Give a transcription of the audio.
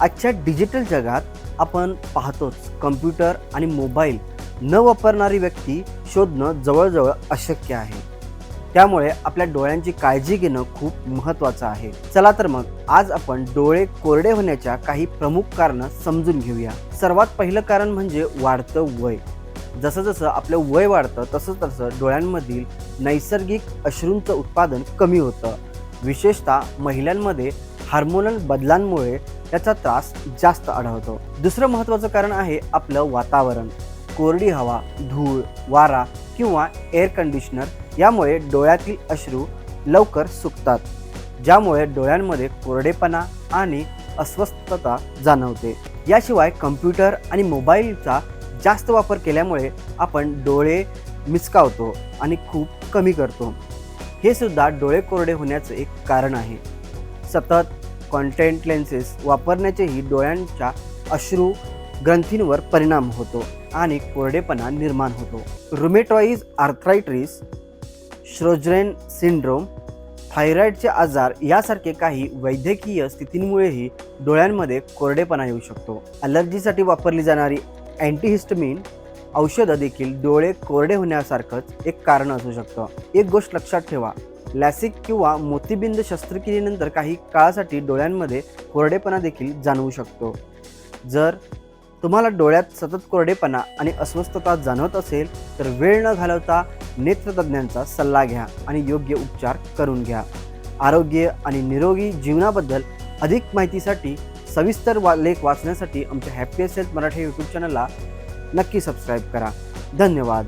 आजच्या डिजिटल जगात आपण पाहतोच कम्प्युटर आणि मोबाईल न वापरणारी व्यक्ती शोधणं जवळजवळ अशक्य आहे. त्यामुळे आपल्या डोळ्यांची काळजी घेणं खूप महत्त्वाचं आहे. चला तर मग आज आपण डोळे कोरडे होण्याच्या काही प्रमुख कारणं समजून घेऊया. सर्वात पहिलं कारण म्हणजे वाढतं वय. जसं जसं आपलं वय वाढतं तसं तसं डोळ्यांमधील नैसर्गिक अश्रूंचं उत्पादन कमी होतं. विशेषतः महिलांमध्ये हार्मोनल बदलांमुळे त्याचा त्रास जास्त आढळतो. दुसरं महत्त्वाचं कारण आहे आपलं वातावरण. कोरडी हवा धूळ वारा किंवा एअर कंडिशनर यामुळे डोळ्यातील अश्रू लवकर सुकतात ज्यामुळे डोळ्यांमध्ये कोरडेपणा आणि अस्वस्थता जाणवते. याशिवाय कम्प्युटर आणि मोबाईलचा जास्त वापर केल्यामुळे आपण डोळे मिचकावतो आणि खूप कमी करतो. हे सुद्धा डोळे कोरडे होण्याचं एक कारण आहे. सतत कॉन्टॅक्ट लेन्सेस वापरण्याचेही डोळ्यांच्या अश्रू ग्रंथींवर परिणाम होतो आणि कोरडेपणा निर्माण होतो. रुमेटॉईज आर्थरायट्रिस श्रोजरेन सिंड्रोम थायरॉईडचे आजार यासारखे काही वैद्यकीय स्थितींमुळेही डोळ्यांमध्ये कोरडेपणा येऊ शकतो. अलर्जीसाठी वापरली जाणारी अँटीहिस्टमिन औषधं देखील डोळे कोरडे होण्यासारखंच एक कारण असू शकतं. एक गोष्ट लक्षात ठेवा. लॅसिक किंवा मोतीबिंद शस्त्रक्रियेनंतर काही काळासाठी डोळ्यांमध्ये कोरडेपणा देखील जाणवू शकतो. जर तुम्हाला डोळ्यात सतत कोरडेपणा आणि अस्वस्थता जाणवत असेल तर वेळ न घालवता नेत्रतज्ञांचा सल्ला घ्या आणि योग्य उपचार करून घ्या. आरोग्य आणि निरोगी जीवनाबद्दल अधिक माहितीसाठी सविस्तर वा लेख वाचण्यासाठी आमच्या हॅपी हेल्थ मराठी यूट्यूब चॅनलला नक्की सबस्क्राईब करा. धन्यवाद.